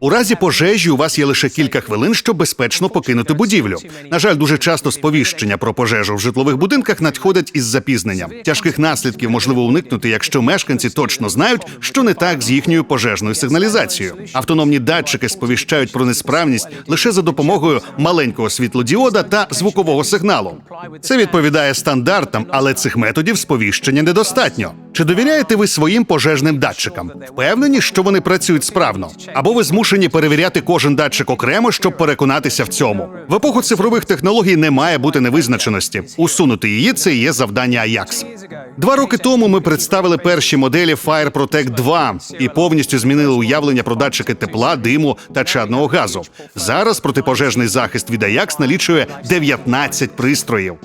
У разі пожежі у вас є лише кілька хвилин, щоб безпечно покинути будівлю. На жаль, дуже часто сповіщення про пожежу в житлових будинках надходять із запізненням. Тяжких наслідків можливо уникнути, якщо мешканці точно знають, що не так з їхньою пожежною сигналізацією. Автономні датчики сповіщають про несправність лише за допомогою маленького світлодіода та звукового сигналу. Це відповідає стандартам, але цих методів сповіщення недостатньо. Чи довіряєте ви своїм пожежним датчикам? Впевнені, що вони працюють справно? Або ви змушені перевіряти кожен датчик окремо, щоб переконатися в цьому? В епоху цифрових технологій не має бути невизначеності. Усунути її це є завдання Ajax. Два роки тому ми представили перші моделі Fire Protect 2 і повністю змінили уявлення про датчики тепла, диму та чадного газу. Зараз протипожежний захист від Ajax налічує 19 пристроїв.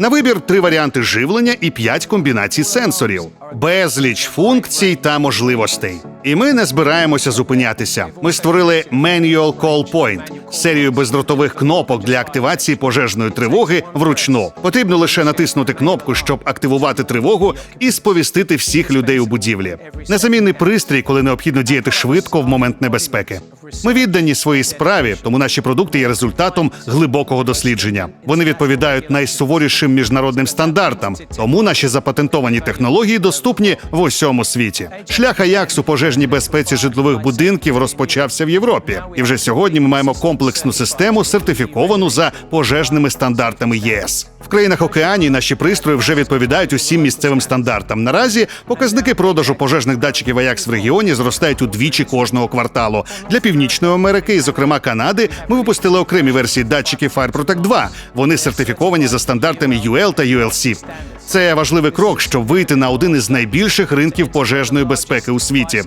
На вибір три варіанти живлення і п'ять комбінацій сенсорів, безліч функцій та можливостей. І ми не збираємося зупинятися. Ми створили Manual Call Point – серію бездротових кнопок для активації пожежної тривоги вручну. Потрібно лише натиснути кнопку, щоб активувати тривогу і сповістити всіх людей у будівлі. Незамінний пристрій, коли необхідно діяти швидко в момент небезпеки. Ми віддані своїй справі, тому наші продукти є результатом глибокого дослідження. Вони відповідають найсуворішим міжнародним стандартам, тому наші запатентовані технології доступні в усьому світі. Шлях Аякс у пожежній безпеці житлових будинків розпочався в Європі, і вже сьогодні ми маємо комплексну систему, сертифіковану за пожежними стандартами ЄС. В країнах океанії наші пристрої вже відповідають усім місцевим стандартам. Наразі показники продажу пожежних датчиків Аякс в регіоні зростають удвічі кожного кварталу. Для північної Америки, і зокрема Канади, ми випустили окремі версії датчиків Fire Protect 2. Вони сертифіковані за стандартами UL та ULC. Це важливий крок, щоб вийти на один із найбільших ринків пожежної безпеки у світі.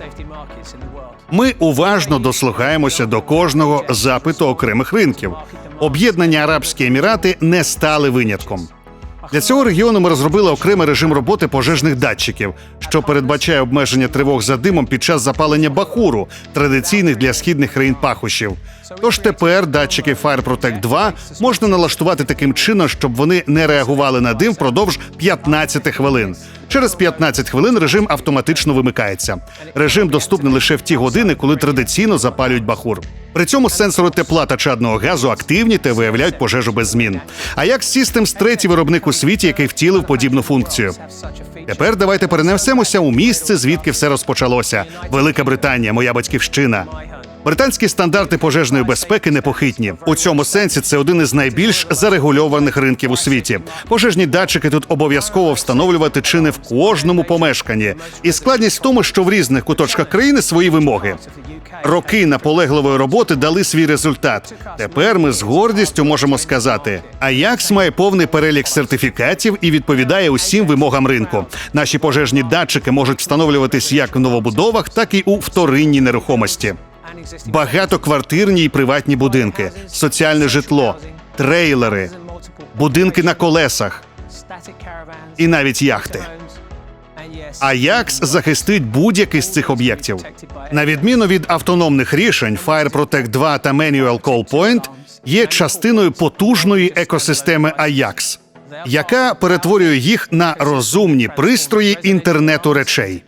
Ми уважно дослухаємося до кожного запиту окремих ринків. Об'єднані Арабські Емірати не стали винятком. Для цього регіону ми розробили окремий режим роботи пожежних датчиків, що передбачає обмеження тривог за димом під час запалення бахуру, традиційних для східних країн пахощів. Тож тепер датчики Fire Protect 2 можна налаштувати таким чином, щоб вони не реагували на дим впродовж 15 хвилин. Через 15 хвилин режим автоматично вимикається. Режим доступний лише в ті години, коли традиційно запалюють бахур. При цьому сенсори тепла та чадного газу активні та виявляють пожежу без змін. А як Systems – третій виробник у світі, який втілив подібну функцію. Тепер давайте перенесемося у місце, звідки все розпочалося. Велика Британія, моя батьківщина. Британські стандарти пожежної безпеки непохитні. У цьому сенсі це один із найбільш зарегульованих ринків у світі. Пожежні датчики тут обов'язково встановлювати чи не в кожному помешканні. І складність в тому, що в різних куточках країни свої вимоги. Роки наполегливої роботи дали свій результат. Тепер ми з гордістю можемо сказати: Аякс має повний перелік сертифікатів і відповідає усім вимогам ринку. Наші пожежні датчики можуть встановлюватись як в новобудовах, так і у вторинній нерухомості. Багатоквартирні і приватні будинки, соціальне житло, трейлери, будинки на колесах і навіть яхти. Аякс захистить будь-який з цих об'єктів. На відміну від автономних рішень, Fire Protect 2 та Manual Call Point є частиною потужної екосистеми Ajax, яка перетворює їх на розумні пристрої інтернету речей.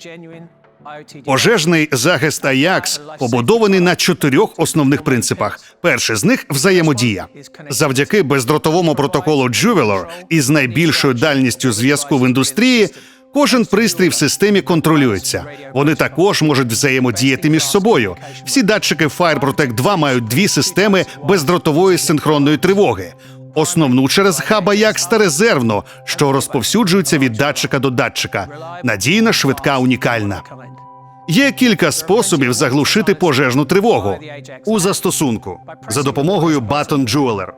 Пожежний захист Ajax побудований на чотирьох основних принципах. Перший з них взаємодія. Завдяки бездротовому протоколу Juveler із найбільшою дальністю зв'язку в індустрії. Кожен пристрій в системі контролюється. Вони також можуть взаємодіяти між собою. Всі датчики Fire Protect 2 мають дві системи бездротової синхронної тривоги. Основну через хаба, Ajax та резервну, що розповсюджуються від датчика до датчика. Надійна, швидка, унікальна. Є кілька способів заглушити пожежну тривогу у застосунку за допомогою Button Jeweler,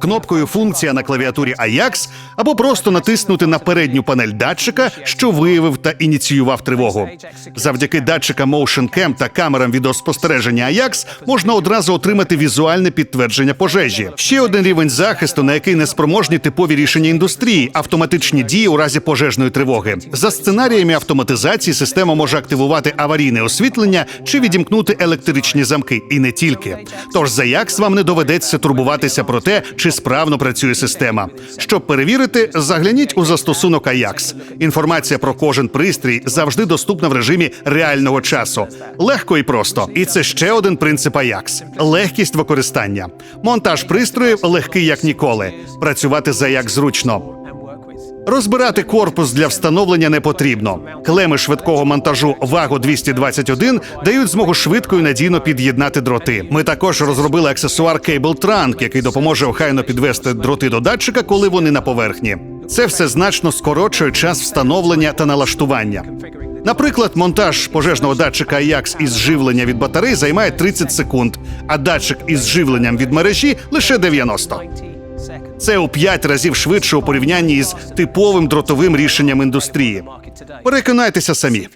кнопкою функція на клавіатурі Ajax або просто натиснути на передню панель датчика, що виявив та ініціював тривогу. Завдяки датчикам Motion Cam та камерам відеоспостереження Ajax можна одразу отримати візуальне підтвердження пожежі. Ще один рівень захисту, на який неспроможні типові рішення індустрії, автоматичні дії у разі пожежної тривоги. За сценаріями автоматизації система може активувати аварійне освітлення чи відімкнути електричні замки, і не тільки. Тож за Ajax вам не доведеться турбуватися про те, чи справно працює система. Щоб перевірити, загляніть у застосунок Ajax. Інформація про кожен пристрій завжди доступна в режимі реального часу. Легко і просто. І це ще один принцип Ajax – легкість використання. Монтаж пристроїв легкий як ніколи. Працювати за як зручно. Розбирати корпус для встановлення не потрібно. Клеми швидкого монтажу Vago 221 дають змогу швидко і надійно під'єднати дроти. Ми також розробили аксесуар Cable Trunk, який допоможе охайно підвести дроти до датчика, коли вони на поверхні. Це все значно скорочує час встановлення та налаштування. Наприклад, монтаж пожежного датчика Ajax із живлення від батарей займає 30 секунд, а датчик із живленням від мережі лише 90. Це у п'ять разів швидше у порівнянні із типовим дротовим рішенням індустрії. Переконайтеся самі.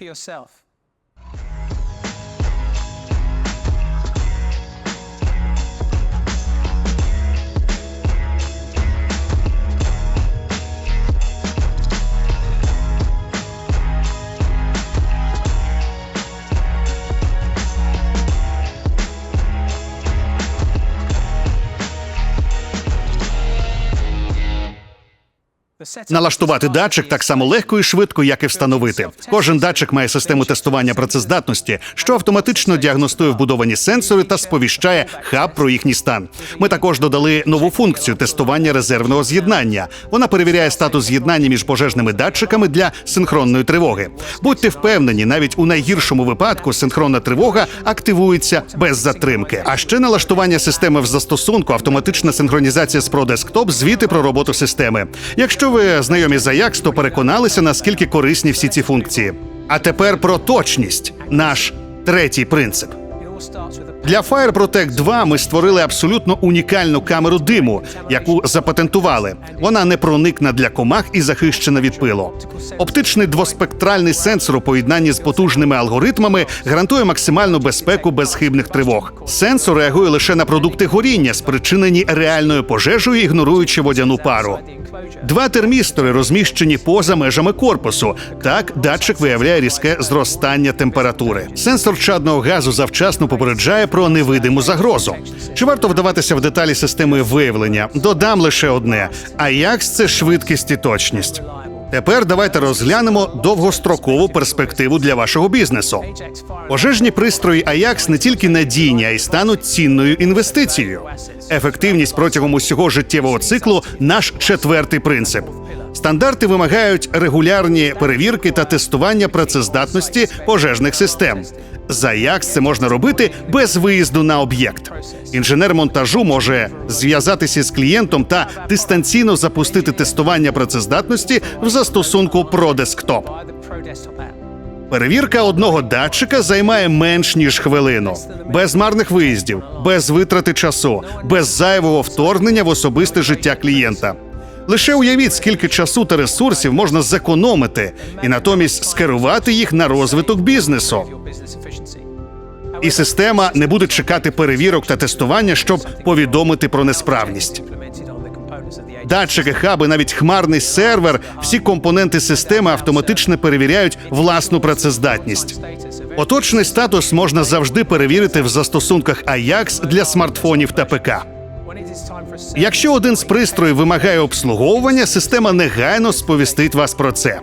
Налаштувати датчик так само легко і швидко, як і встановити. Кожен датчик має систему тестування працездатності, що автоматично діагностує вбудовані сенсори та сповіщає хаб про їхній стан. Ми також додали нову функцію тестування резервного з'єднання. Вона перевіряє статус з'єднання між пожежними датчиками для синхронної тривоги. Будьте впевнені, навіть у найгіршому випадку синхронна тривога активується без затримки. А ще налаштування системи в застосунку, автоматична синхронізація з ProDesktop, звіти про роботу системи. Якщо ви знайомі з Ajax, то переконалися, наскільки корисні всі ці функції. А тепер про точність наш третій принцип. Для Fire Protect 2 ми створили абсолютно унікальну камеру диму, яку запатентували. Вона непроникна для комах і захищена від пилу. Оптичний двоспектральний сенсор у поєднанні з потужними алгоритмами гарантує максимальну безпеку безхибних тривог. Сенсор реагує лише на продукти горіння, спричинені реальною пожежею, ігноруючи водяну пару. Два термістори розміщені поза межами корпусу. Так, датчик виявляє різке зростання температури. Сенсор чадного газу завчасно попереджає про невидиму загрозу. Чи варто вдаватися в деталі системи виявлення? Додам лише одне: а як це швидкість і точність? Тепер давайте розглянемо довгострокову перспективу для вашого бізнесу. Пожежні пристрої Ajax не тільки надійні, а й стануть цінною інвестицією. Ефективність протягом усього життєвого циклу наш четвертий принцип. Стандарти вимагають регулярні перевірки та тестування працездатності пожежних систем. За Ajax це можна робити без виїзду на об'єкт. Інженер монтажу може зв'язатися з клієнтом та дистанційно запустити тестування працездатності в застосунку ProDesktop. Перевірка одного датчика займає менш ніж хвилину, без марних виїздів, без витрати часу, без зайвого вторгнення в особисте життя клієнта. Лише уявіть, скільки часу та ресурсів можна зекономити і натомість скерувати їх на розвиток бізнесу. І система не буде чекати перевірок та тестування, щоб повідомити про несправність. Датчики, хаби, навіть хмарний сервер, всі компоненти системи автоматично перевіряють власну працездатність. Поточний статус можна завжди перевірити в застосунках Ajax для смартфонів та ПК. Якщо один з пристроїв вимагає обслуговування, система негайно сповістить вас про це.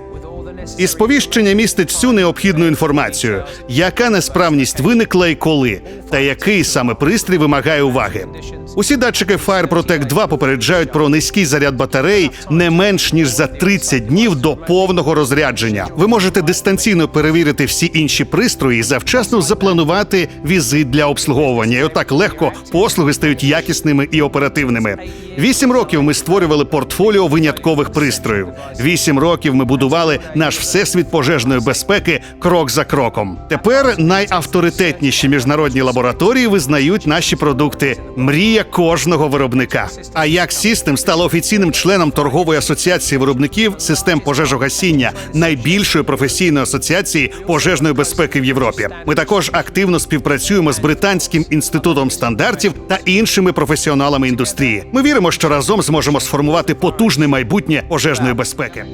І сповіщення містить всю необхідну інформацію, яка несправність виникла і коли, та який саме пристрій вимагає уваги. Усі датчики Fire Protect 2 попереджають про низький заряд батарей не менш ніж за 30 днів до повного розрядження. Ви можете дистанційно перевірити всі інші пристрої і завчасно запланувати візит для обслуговування. І отак легко послуги стають якісними і оперативними. Вісім років ми створювали портфоліо виняткових пристроїв. Вісім років ми будували наш всесвіт пожежної безпеки крок за кроком. Тепер найавторитетніші міжнародні лабораторії визнають наші продукти. Мрія кожного виробника. А як System стала офіційним членом торгової асоціації виробників систем пожежогасіння, найбільшої професійної асоціації пожежної безпеки в Європі. Ми також активно співпрацюємо з британським інститутом стандартів та іншими професіоналами індустрії. Ми віримо, що разом зможемо сформувати потужне майбутнє пожежної безпеки.